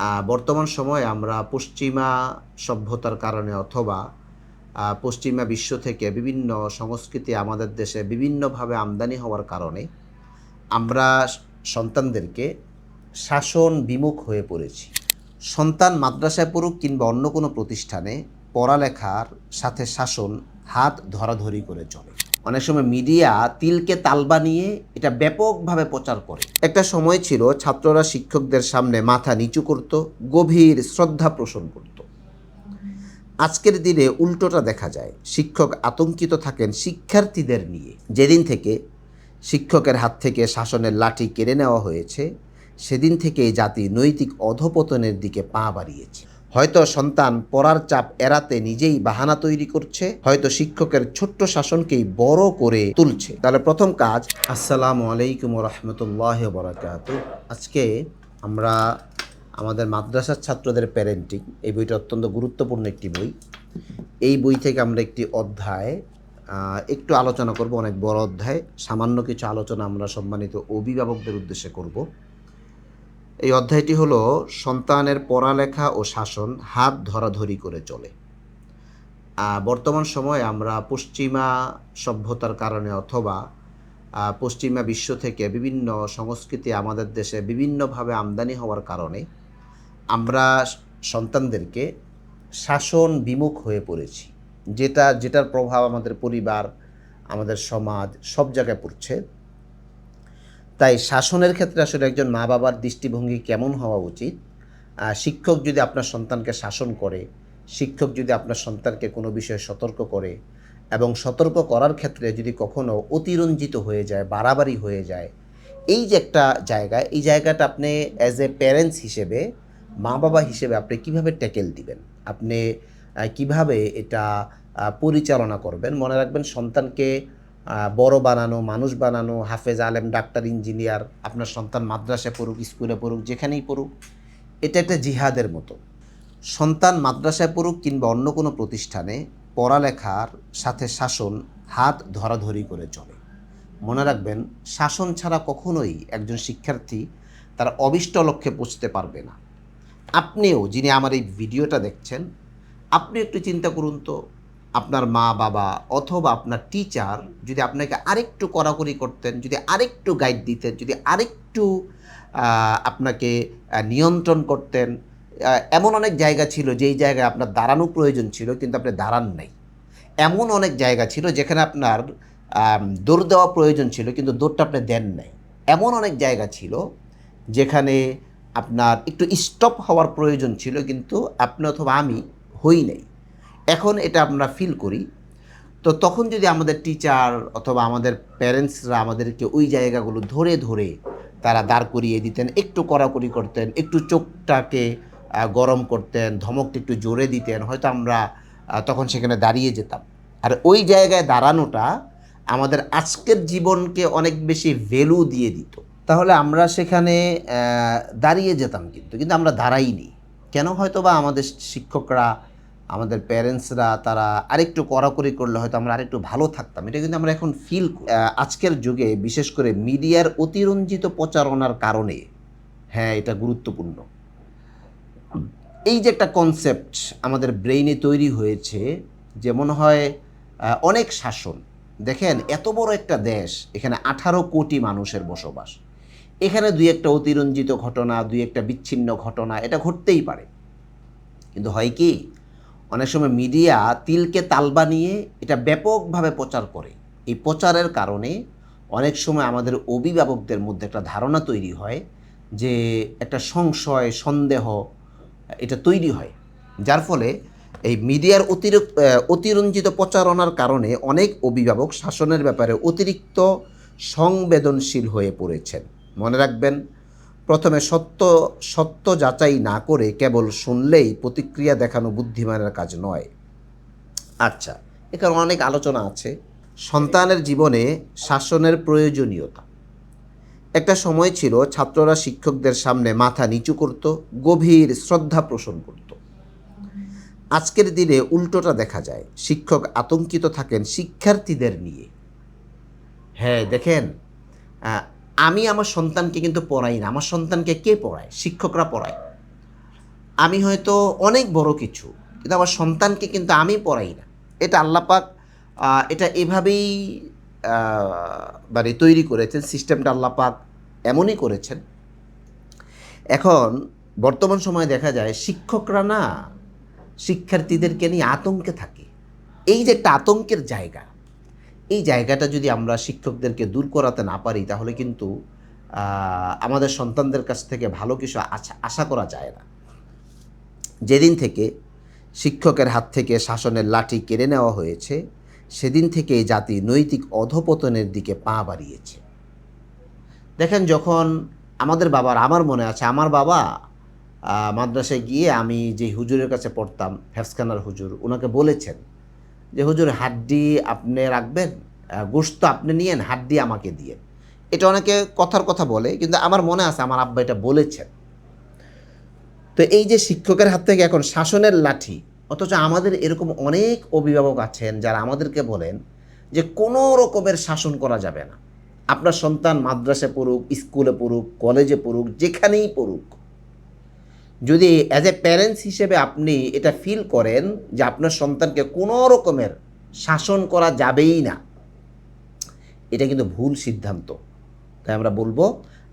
বর্তমান সময়ে আমরা পশ্চিমা সভ্যতার কারণে অথবা পশ্চিমা বিশ্ব থেকে বিভিন্ন সংস্কৃতি আমাদের দেশে বিভিন্নভাবে আমদানি হওয়ার কারণে আমরা সন্তানদেরকে শাসন বিমুখ হয়ে পড়েছি। সন্তান মাদ্রাসায় পড়ুক কিংবা অন্য কোনো প্রতিষ্ঠানে পড়ালেখার সাথে শাসন হাত ধরাধরি করে চলে। অনেক সময় মিডিয়া তিলকে তাল বানিয়ে এটা ব্যাপকভাবে প্রচার করে। একটা সময় ছিল ছাত্ররা শিক্ষকদের সামনে মাথা নিচু করত, গভীর শ্রদ্ধা পোষণ করত। আজকের দিনে উল্টোটা দেখা যায়। শিক্ষক আতঙ্কিত থাকেন শিক্ষার্থীদের নিয়ে। যেদিন থেকে শিক্ষকের হাত থেকে শাসনের লাঠি কেড়ে নেওয়া হয়েছে, সেদিন থেকে জাতি নৈতিক অধপতনের দিকে পা বাড়িয়েছে। হয়তো সন্তান পড়ার চাপ এড়াতে নিজেই বাহানা তৈরি করছে, হয়তো শিক্ষকের ছোট্ট শাসনকেই বড় করে তুলছে। তাহলে প্রথম কাজ, আসসালামু আলাইকুম রহমতুল্লাহ বরাকাত। আজকে আমরা আমাদের মাদ্রাসার ছাত্রদের প্যারেন্টিং এই বইটা অত্যন্ত গুরুত্বপূর্ণ একটি বই। এই বই থেকে আমরা একটি অধ্যায় একটু আলোচনা করব, অনেক বড় অধ্যায়। সামান্য কিছু আলোচনা আমরা সম্মানিত অভিভাবকদের উদ্দেশ্যে করব। এই অধ্যায়টি হলো সন্তানের পড়ালেখা ও শাসন হাত ধরাধরি করে চলে। বর্তমান সময়ে আমরা পশ্চিমা সভ্যতার কারণে অথবা পশ্চিমা বিশ্ব থেকে বিভিন্ন সংস্কৃতি আমাদের দেশে বিভিন্নভাবে আমদানি হওয়ার কারণে আমরা সন্তানদেরকে শাসন বিমুখ হয়ে পড়েছি। যেটা, যেটার প্রভাব আমাদের পরিবার, আমাদের সমাজ সব জায়গায় পড়ছে। তাই শাসনের ক্ষেত্রে আসলে একজন মা বাবার দৃষ্টিভঙ্গি কেমন হওয়া উচিত? শিক্ষক যদি আপনার সন্তানকে শাসন করে, শিক্ষক যদি আপনার সন্তানকে কোনো বিষয়ে সতর্ক করে এবং সতর্ক করার ক্ষেত্রে যদি কখনো অতিরঞ্জিত হয়ে যায়, বাড়াবাড়ি হয়ে যায়, এই যে একটা জায়গা, এই জায়গাটা আপনি অ্যাজ এ প্যারেন্টস হিসেবে মা বাবা হিসেবে আপনি কীভাবে ট্যাকেল দিবেন? আপনি কীভাবে এটা পরিচালনা করবেন? মনে রাখবেন সন্তানকে বড় বানানো, মানুষ বানানো, হাফেজ আলেম, ডাক্তার, ইঞ্জিনিয়ার, আপনার সন্তান মাদ্রাসায় পড়ুক, স্কুলে পড়ুক, যেখানেই পড়ুক, এটা একটা জিহাদের মতো। সন্তান মাদ্রাসায় পড়ুক কিংবা অন্য কোনো প্রতিষ্ঠানে, পড়ালেখার সাথে শাসন, হাত ধরাধরি করে চলে। মনে রাখবেন, শাসন ছাড়া কখনোই একজন শিক্ষার্থী তার অবিষ্ট লক্ষ্যে পৌঁছতে পারবে না। আপনিও, যিনি আমার এই ভিডিওটা দেখছেন, আপনি একটু চিন্তা করুন তো আপনার মা বাবা অথবা আপনার টিচার যদি আপনাকে আরেকটু কড়াকড়ি করতেন, যদি আরেকটু গাইড দিতেন, যদি আরেকটু আপনাকে নিয়ন্ত্রণ করতেন এমন অনেক জায়গা ছিল যেই জায়গায় আপনার দাঁড়ানো প্রয়োজন ছিল, কিন্তু আপনি দাঁড়ান নাই। এমন অনেক জায়গা ছিল যেখানে আপনার দৌড় দেওয়া প্রয়োজন ছিল, কিন্তু দৌড়টা আপনি দেন নাই। এমন অনেক জায়গা ছিল যেখানে আপনার একটু স্টপ হওয়ার প্রয়োজন ছিল, কিন্তু আপনি অথবা আমি হই নাই। এখন এটা আমরা ফিল করি। তো তখন যদি আমাদের টিচার অথবা আমাদের প্যারেন্টসরা আমাদেরকে ওই জায়গাগুলো ধরে ধরে তারা দাঁড় করিয়ে দিতেন, একটু কড়াকড়ি করতেন, একটু চোখটাকে গরম করতেন, ধমকটা একটু জোরে দিতেন, হয়তো আমরা তখন সেখানে দাঁড়িয়ে যেতাম। আর ওই জায়গায় দাঁড়ানোটা আমাদের আজকের জীবনকে অনেক বেশি ভ্যালু দিয়ে দিত। তাহলে আমরা সেখানে দাঁড়িয়ে যেতাম কিন্তু কিন্তু আমরা দাঁড়াইনি। কেন হয়তো বা আমাদের শিক্ষকরা আমাদের প্যারেন্টসরা তারা আরেকটু কড়াকড়ি করলে হয়তো আমরা আরেকটু ভালো থাকতাম। এটা কিন্তু আমরা এখন ফিল আজকের যুগে বিশেষ করে মিডিয়ার অতিরঞ্জিত প্রচারণার কারণে হ্যাঁ এটা গুরুত্বপূর্ণ। এই যে একটা কনসেপ্ট আমাদের ব্রেইনে তৈরি হয়েছে, যে মনে হয় অনেক শাসন। দেখেন, এত বড় একটা দেশ, এখানে আঠারো কোটি মানুষের বসবাস। এখানে দুই একটা অতিরঞ্জিত ঘটনা, দুই একটা বিচ্ছিন্ন ঘটনা, এটা ঘটতেই পারে। কিন্তু হয় কি অনেক সময় মিডিয়া তিলকে তাল বানিয়ে এটা ব্যাপকভাবে প্রচার করে। এই প্রচারের কারণে অনেক সময় আমাদের অভিভাবকদের মধ্যে একটা ধারণা তৈরি হয় যে একটা সংশয়, সন্দেহ এটা তৈরি হয়। যার ফলে এই মিডিয়ার অতিরিক্ত অতিরঞ্জিত প্রচারণার কারণে অনেক অভিভাবক শাসনের ব্যাপারে অতিরিক্ত সংবেদনশীল হয়ে পড়েছেন। মনে রাখবেন প্রথমে সত্য সত্য যাচাই না করে কেবল শুনলেই প্রতিক্রিয়া দেখানো বুদ্ধিমানের কাজ নয়। আচ্ছা এখানে অনেক আলোচনা আছে। সন্তানের জীবনে শাসনের প্রয়োজনীয়তা। একটা সময় ছিল ছাত্ররা শিক্ষকদের সামনে মাথা নিচু করত, গভীর শ্রদ্ধা পোষণ করত। আজকের দিনে উল্টোটা দেখা যায়। শিক্ষক আতঙ্কিত থাকেন শিক্ষার্থীদের নিয়ে। হ্যাঁ দেখেন আমি আমার সন্তানকে কিন্তু পড়াই না। আমার সন্তানকে কে পড়ায়? শিক্ষকরা পড়ায়। আমি হয়তো অনেক বড় কিছু, কিন্তু আমার সন্তানকে কিন্তু আমি পড়াই না। এটা আল্লাপাক এটা এভাবেই মানে তৈরি করেছেন, সিস্টেমটা আল্লাপাক এমনই করেছেন। এখন বর্তমান সময়ে দেখা যায় শিক্ষকরা না, শিক্ষার্থীদেরকে নিয়ে আতঙ্কে থাকে। এই যে একটা আতঙ্কের জায়গা এই জায়গাটা যদি আমরা শিক্ষকদেরকে দূর করাতে না পারি, তাহলে কিন্তু আমাদের সন্তানদের কাছ থেকে ভালো কিছু আশা করা যায় না। যেদিন থেকে শিক্ষকের হাত থেকে শাসনের লাঠি কেড়ে নেওয়া হয়েছে, সেদিন থেকে জাতি নৈতিক অধপতনের দিকে পা বাড়িয়েছে। দেখেন, যখন আমাদের বাবার, আমার মনে আছে, আমার বাবা মাদ্রাসায় গিয়ে আমি যে হুজুরের কাছে পড়তাম, হেফসখানার হুজুর ওনাকে বলেছেন যে, হুজুর, হাড্ডি আপনি রাখবেন? গোশত আপনি নিয়েন, হাড্ডি আমাকে দিয়ে। এটা অনেকে কথার কথা বলে, কিন্তু আমার মনে আছে, আমার আব্বা এটা বলেছেন। তো এই যে শিক্ষকের হাত থেকে এখন শাসনের লাঠি, অথচ আমাদের এরকম অনেক অভিভাবক আছেন যারা আমাদেরকে বলেন যে, কোনো রকমের শাসন করা যাবে না। আপনার সন্তান মাদ্রাসা পড়ুক, স্কুলে পড়ুক, কলেজে পড়ুক, যেখানেই পড়ুক যদি অ্যাজ এ প্যারেন্টস হিসেবে আপনি এটা ফিল করেন যে আপনার সন্তানকে কোনো রকমের শাসন করা যাবেই না, এটা কিন্তু ভুল সিদ্ধান্ত। তাই আমরা বলব,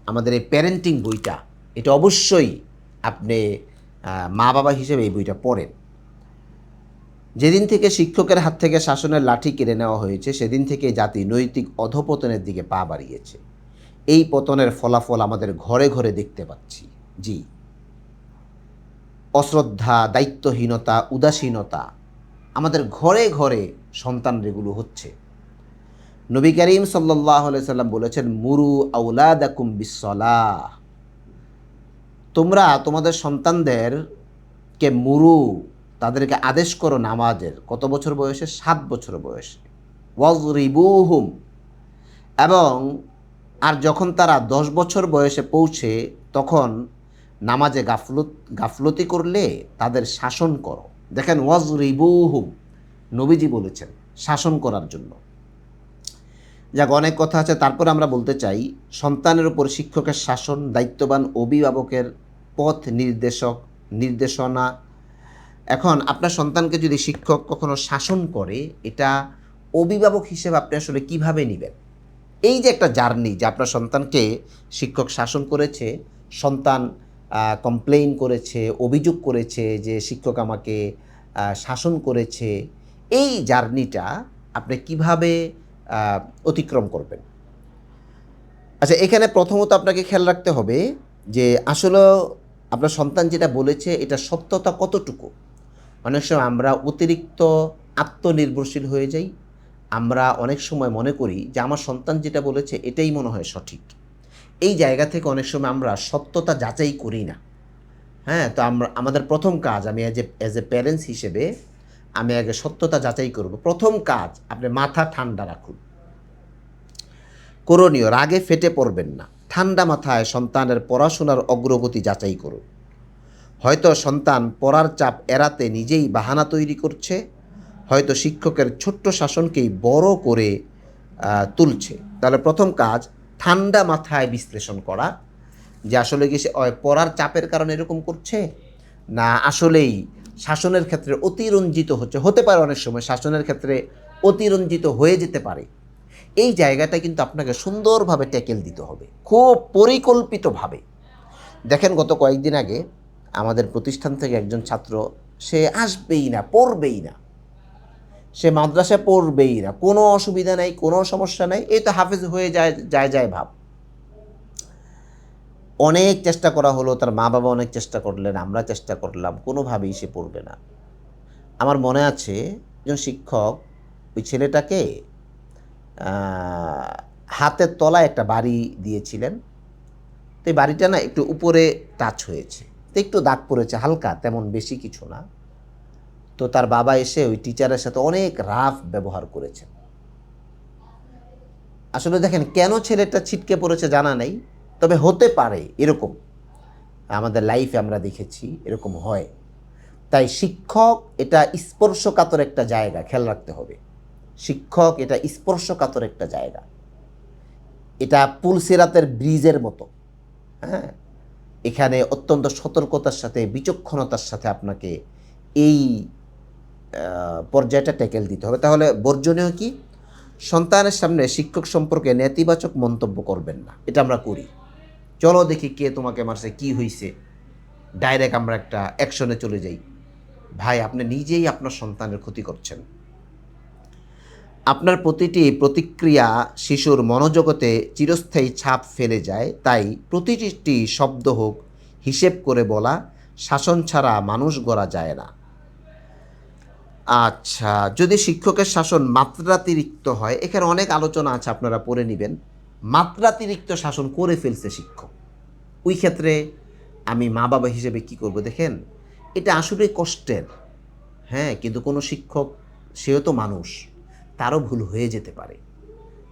আমাদের এই প্যারেন্টিং বইটা, এটা অবশ্যই আপনি মা বাবা হিসেবে এই বইটা পড়েন। যেদিন থেকে শিক্ষকের হাত থেকে শাসনের লাঠি কেড়ে নেওয়া হয়েছে, সেদিন থেকে জাতি নৈতিক অধপতনের দিকে পা বাড়িয়েছে। এই পতনের ফলাফল আমাদের ঘরে ঘরে দেখতে পাচ্ছি। জি। অশ্রদ্ধা, দায়িত্বহীনতা, উদাসীনতা আমাদের ঘরে ঘরে সন্তান এগুলো হচ্ছে। নবী করিম সাল্লাম বলেছেন, মুরু আউলাদাকুম বিসলাহ তোমরা তোমাদের সন্তানদেরকে মুরু, তাদেরকে আদেশ করো নামাজের। কত বছর বয়সে? সাত বছর বয়সে। ওয়াজরিবুহুম। এবং আর যখন তারা দশ বছর বয়সে পৌঁছে, তখন নামাজে গাফলত, গাফলতি করলে তাদের শাসন করো। দেখেন, ওয়াজরিবুহুম, নবীজি বলেছেন শাসন করার জন্য। যাক, অনেক কথা আছে। তারপর আমরা বলতে চাই, সন্তানের উপর শিক্ষকের শাসন দায়িত্ববান অভিভাবকের পথ নির্দেশক, নির্দেশনা। এখন, আপনার সন্তানকে যদি শিক্ষক কখনো শাসন করে, এটা অভিভাবক হিসেবে আপনি আসলে কীভাবে নেবেন? এই যে একটা জার্নি যে আপনার সন্তানকে শিক্ষক শাসন করেছে, সন্তান কমপ্লেইন করেছে, অভিযোগ করেছে যে শিক্ষক আমাকে শাসন করেছে। এই জার্নিটা আপনি কীভাবে অতিক্রম করবেন? আচ্ছা এখানে প্রথমত আপনাকে খেয়াল রাখতে হবে যে আসলে আপনার সন্তান যেটা বলেছে, এটা সত্যতা কতটুকু? অনেক সময় আমরা অতিরিক্ত আত্মনির্ভরশীল হয়ে যাই। আমরা অনেক সময় মনে করি যে আমার সন্তান যেটা বলেছে, এটাই মনে হয় সঠিক। এই জায়গা থেকে অনেক সময় আমরা সত্যতা যাচাই করি না। হ্যাঁ তো আমরা, আমাদের প্রথম কাজ আমি as a as a parents হিসেবে আমি আগে সত্যতা যাচাই করব। প্রথম কাজ, আপনি মাথা ঠান্ডা রাখুন। করণীয়, রাগে ফেটে পড়বেন না। ঠান্ডা মাথায় সন্তানের পড়াশোনার অগ্রগতি যাচাই করুন। হয়তো সন্তান পড়ার চাপ এড়াতে নিজেই বাহানা তৈরি করছে, হয়তো শিক্ষকের ছোট্ট শাসনকেই বড় করে তুলছে। তাহলে প্রথম কাজ ঠান্ডা মাথায় বিশ্লেষণ করা যে আসলে কি সে পড়ার চাপের কারণে এরকম করছে? না, আসলেই শাসনের ক্ষেত্রে অতিরঞ্জিত হচ্ছে। হতে পারে অনেক সময় শাসনের ক্ষেত্রে অতিরঞ্জিত হয়ে যেতে পারে। এই জায়গাটা কিন্তু আপনাকে সুন্দরভাবে ট্যাকেল দিতে হবে, খুব পরিকল্পিতভাবে। দেখেন, গত কয়েকদিন আগে আমাদের প্রতিষ্ঠান থেকে একজন ছাত্র, সে আসবেই না, পড়বেই না। সে মাদ্রাসায় পড়বেই না। কোনো অসুবিধা নেই, কোনো সমস্যা নেই। এই তো হাফেজ হয়ে যায় যায় যায় ভাব। অনেক চেষ্টা করা হলো, তার মা বাবা অনেক চেষ্টা করলেন, আমরা চেষ্টা করলাম, কোনোভাবেই সে পড়বে না। আমার মনে আছে, একজন শিক্ষক, ওই ছেলেটাকে হাতের তলায় একটা বাড়ি দিয়েছিলেন। তো এই বাড়িটা না একটু উপরে টাচ হয়েছে। তো একটু দাগ পড়েছে, হালকা, তেমন বেশি কিছু না। তো তার বাবা এসে ওই টিচারের সাথে অনেক রাফ ব্যবহার করেছেন আসলে দেখেন, কেন ছেলেটা ছিটকে পড়েছে জানা নেই, তবে হতে পারে এরকম। আমাদের লাইফে আমরা দেখেছি এরকম হয়। তাই শিক্ষক এটা স্পর্শকাতর একটা জায়গা, খেয়াল রাখতে হবে। শিক্ষক এটা স্পর্শকাতর একটা জায়গা। এটা পুলসিরাতের ব্রিজের মতো। হ্যাঁ? এখানে অত্যন্ত সতর্কতার সাথে, বিচক্ষণতার সাথে আপনাকে এই পর্যায়টা ট্যাকেল দিতে হবে। তাহলে বর্জনীয় কি? সন্তানের সামনে শিক্ষক সম্পর্কে নেতিবাচক মন্তব্য করবেন না। এটা আমরা করি। চলো দেখি কে তোমাকে মারছে, কি হয়েছে ডাইরেক্ট আমরা একটা অ্যাকশনে চলে যাই। ভাই, আপনি নিজেই আপনার সন্তানের ক্ষতি করছেন। আপনার প্রতিটি প্রতিক্রিয়া শিশুর মনোজগতে চিরস্থায়ী ছাপ ফেলে যায়। তাই প্রতিটি শব্দ হোক, হিসেব করে বলা, শাসন ছাড়া মানুষ গড়া যায় না। আচ্ছা যদি শিক্ষকের শাসন মাত্রাতিরিক্ত হয়, এখানে অনেক আলোচনা আছে আপনারা পড়ে নেবেন। মাত্রাতিরিক্ত শাসন করে ফেলছে শিক্ষক। ওই ক্ষেত্রে আমি মা বাবা হিসেবে কি করব দেখেন, এটা আসলে কষ্টের। হ্যাঁ কিন্তু কোনো শিক্ষক, সেও তো মানুষ, তারও ভুল হয়ে যেতে পারে।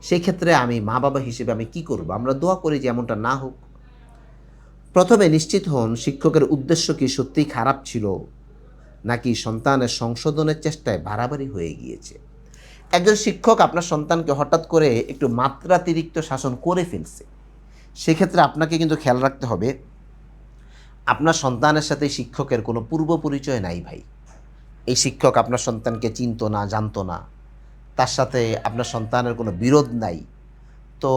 সেই ক্ষেত্রে আমি মা বাবা হিসেবে আমি কি করব? আমরা দোয়া করি যে এমনটা না হোক। প্রথমে নিশ্চিত হন শিক্ষকের উদ্দেশ্য কি সত্যিই খারাপ ছিল। নাকি সন্তানের সংশোধনের চেষ্টায় বাড়াবাড়ি হয়ে গিয়েছে? একজন শিক্ষক আপনার সন্তানকে হঠাৎ করে একটু মাত্রাতিরিক্ত শাসন করে ফেলছে। সেক্ষেত্রে আপনাকে কিন্তু খেয়াল রাখতে হবে, আপনার সন্তানের সাথে শিক্ষকের কোনো পূর্ব পরিচয় নাই ভাই। এই শিক্ষক আপনার সন্তানকে চিনতো না, জানতো না। তার সাথে আপনার সন্তানের কোনো বিরোধ নাই। তো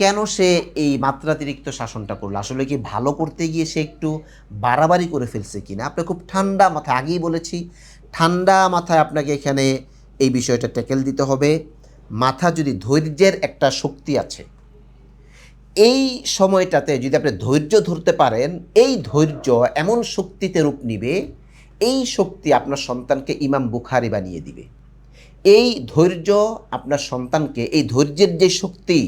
কেন সে এই মাত্রাতিরিক্ত শাসনটা করল? আসলে কি ভালো করতে গিয়ে সে একটু বাড়াবাড়ি করে ফেলছে কিনা? আপনি খুব ঠান্ডা মাথায়, আগেই বলেছি, ঠান্ডা মাথায় আপনাকে এখানে এই বিষয়টা ট্যাকেল দিতে হবে। মাথা যদি ধৈর্যের একটা শক্তি আছে, এই সময়টাতে যদি আপনি ধৈর্য ধরতে পারেন, এই ধৈর্য এমন শক্তিতে রূপ নিবে, এই শক্তি আপনার সন্তানকে ইমাম বুখারি বানিয়ে দিবে। এই ধৈর্য আপনার সন্তানকে, এই ধৈর্যের যে শক্তি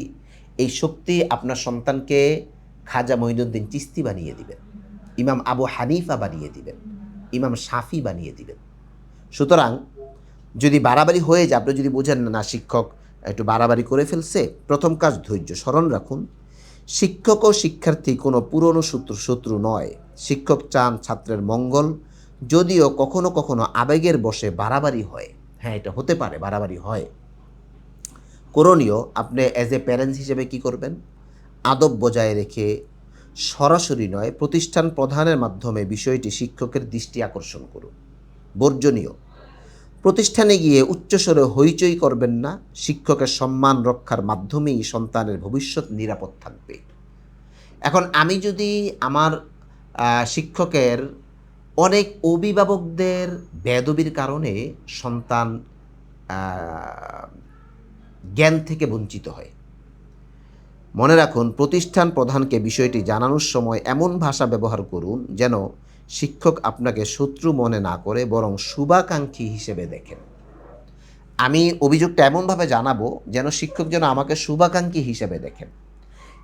এই শক্তি আপনার সন্তানকে খাজা মঈনুদ্দিন চিস্তি বানিয়ে দিবেন। ইমাম আবু হানিফা বানিয়ে দিবেন। ইমাম শাফি বানিয়ে দিবেন। সুতরাং যদি বাড়াবাড়ি হয়ে যায় আপনি যদি বোঝেন না, না শিক্ষক একটু বাড়াবাড়ি করে ফেলছে প্রথম কাজ ধৈর্য স্মরণ রাখুন। শিক্ষক ও শিক্ষার্থী কোনো পুরনো সূত্র শত্রু নয়। শিক্ষক চান ছাত্রের মঙ্গল যদিও কখনো কখনো আবেগের বসে বাড়াবাড়ি হয়। হ্যাঁ এটা হতে পারে বাড়াবাড়ি হয়। করণীয় আপনি অ্যাজ এ প্যারেন্টস হিসেবে কি করবেন? আদব বজায় রেখে সরাসরি নয়, প্রতিষ্ঠান প্রধানের মাধ্যমে বিষয়টি শিক্ষকের দৃষ্টি আকর্ষণ করুন। বর্জনীয়। প্রতিষ্ঠানে গিয়ে উচ্চস্বরে হইচই করবেন না, শিক্ষকের সম্মান রক্ষার মাধ্যমেই সন্তানের ভবিষ্যৎ নিরাপদ থাকবে। এখন আমি যদি আমার শিক্ষকের অনেক অভিভাবকদের বেদবির কারণে সন্তান জ্ঞান থেকে বঞ্চিত হয়। মনে রাখুন, প্রতিষ্ঠান প্রধানকে বিষয়টি জানানোর সময় এমন ভাষা ব্যবহার করুন যেন শিক্ষক আপনাকে শত্রু মনে না করে বরং শুভাকাঙ্ক্ষী হিসেবে দেখেন। আমি অভিযোগটা এমনভাবে জানাব যেন শিক্ষক যেন আমাকে শুভাকাঙ্ক্ষী হিসেবে দেখেন।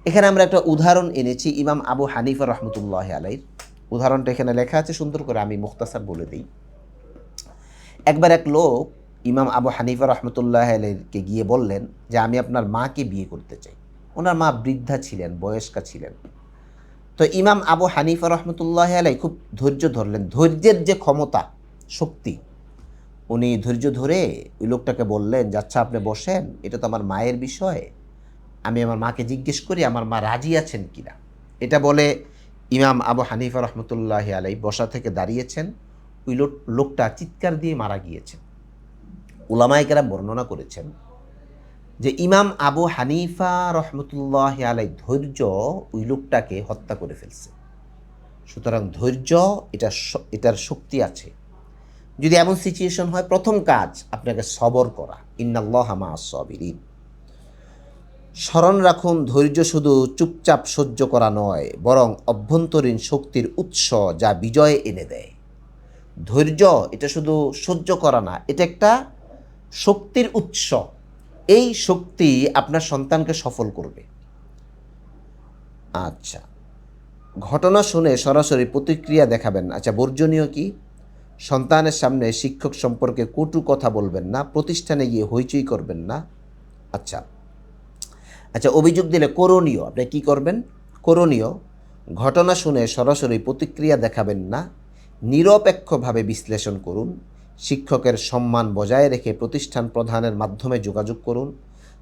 এখানে আমরা একটা উদাহরণ এনেছি, ইমাম আবু হানিফা রহমতুল্লাহ আলাইর উদাহরণটা এখানে লেখা আছে, সুন্দর করে আমি মুখতাসার বলে দিই। একবার এক লোক ইমাম আবু হানিফা রহমতুল্লাহ আলাইকে গিয়ে বললেন যে, আমি আপনার মাকে বিয়ে করতে চাই। ওনার মা বৃদ্ধা ছিলেন, বয়স্কা ছিলেন। তো ইমাম আবু হানিফা রহমতুল্লাহ আলাই খুব ধৈর্য ধরলেন। ধৈর্যের যে ক্ষমতা, শক্তি, উনি ধৈর্য ধরে ওই লোকটাকে বললেন যে আচ্ছা আপনি বসেন, এটা তো আমার মায়ের বিষয়। আমি আমার মাকে জিজ্ঞেস করি, আমার মা রাজি আছেন কিনা? এটা বলে ইমাম আবু হানিফা রহমতুল্লাহ আলাই বসা থেকে দাঁড়িয়েছেন। ওই লোক, লোকটা চিৎকার দিয়ে মারা গিয়েছেন। উলামাইকেরা বর্ণনা করেছেন যে ইমাম আবু হানিফা রহমতুল্লাহ আলাই ধৈর্য ওই লোকটাকে হত্যা করে ফেলছে। সুতরাং ধৈর্য এটা এটার শক্তি আছে। যদি এমন সিচুয়েশন হয়, প্রথম কাজ আপনাকে সবর করা। ইন্নাল্লাহ স্মরণ রাখুন, ধৈর্য শুধু চুপচাপ সহ্য করা নয়, বরং অভ্যন্তরীণ শক্তির উৎস যা বিজয় এনে দেয়। ধৈর্য এটা শুধু সহ্য করা না, এটা একটা শক্তির উৎস, এই শক্তি আপনার সন্তানকে সফল করবে। আচ্ছা ঘটনা শুনে সরাসরি প্রতিক্রিয়া দেখাবেন। আচ্ছা বর্জনীয় কি? সন্তানের সামনে শিক্ষক সম্পর্কে কটু কথা বলবেন না, প্রতিষ্ঠানে গিয়ে হইচই করবেন না। আচ্ছা আচ্ছা অভিযোগ দিলে করণীয়, আপনি কি করবেন? করণীয়, ঘটনা শুনে সরাসরি প্রতিক্রিয়া দেখাবেন না, নিরপেক্ষভাবে বিশ্লেষণ করুন শিক্ষকের সম্মান বজায় রেখে প্রতিষ্ঠান প্রধানের মাধ্যমে যোগাযোগ করুন,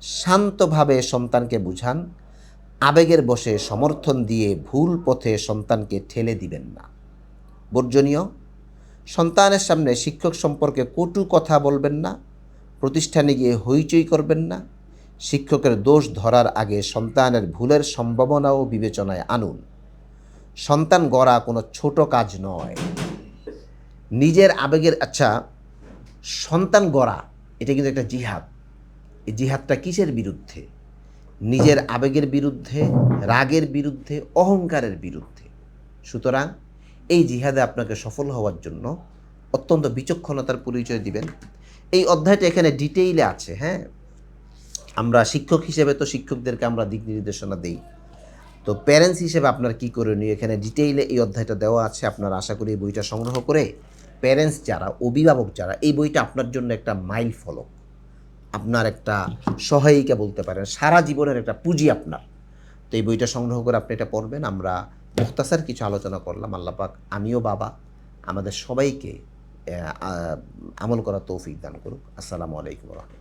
শান্তভাবে সন্তানকে বুঝান, আবেগের বসে সমর্থন দিয়ে ভুল পথে সন্তানকে ঠেলে দিবেন না। বর্জনীয়, সন্তানের সামনে শিক্ষক সম্পর্কে কটু কথা বলবেন না, প্রতিষ্ঠানে গিয়ে হইচই করবেন না, শিক্ষকের দোষ ধরার আগে সন্তানের ভুলের সম্ভাবনাও বিবেচনায় আনুন। সন্তান গড়া কোনো ছোট কাজ নয়। নিজের আবেগের আচ্ছা সন্তান গড়া, এটা কিন্তু একটা জিহাদ। এই জিহাদটা কিসের বিরুদ্ধে? নিজের আবেগের বিরুদ্ধে, রাগের বিরুদ্ধে, অহংকারের বিরুদ্ধে। সুতরাং এই জিহাদে আপনাকে সফল হওয়ার জন্য অত্যন্ত বিচক্ষণতার পরিচয় দিবেন। এই অধ্যায়টা এখানে ডিটেইলে আছে হ্যাঁ? আমরা শিক্ষক হিসেবে তো শিক্ষকদেরকে আমরা দিক নির্দেশনা দিই। তো প্যারেন্টস হিসেবে আপনার কী করণীয়? এখানে ডিটেইলে এই অধ্যায়টা দেওয়া আছে, আপনার আশা করি বইটা সংগ্রহ করে প্যারেন্টস যারা, অভিভাবক যারা, এই বইটা আপনার জন্য একটা মাইল ফলক। আপনার একটা সহায়িকা বলতে পারেন, সারা জীবনের একটা পুঁজি আপনার। তো এই বইটা সংগ্রহ করে আপনি এটা পড়বেন। আমরা মুক্তাসার কিছু আলোচনা করলাম, আল্লাপাক আমিও বাবা, আমাদের সবাইকে আমল করা তৌফিক দান করুক। আসসালামু আলাইকুম রহমতুল্লাহ।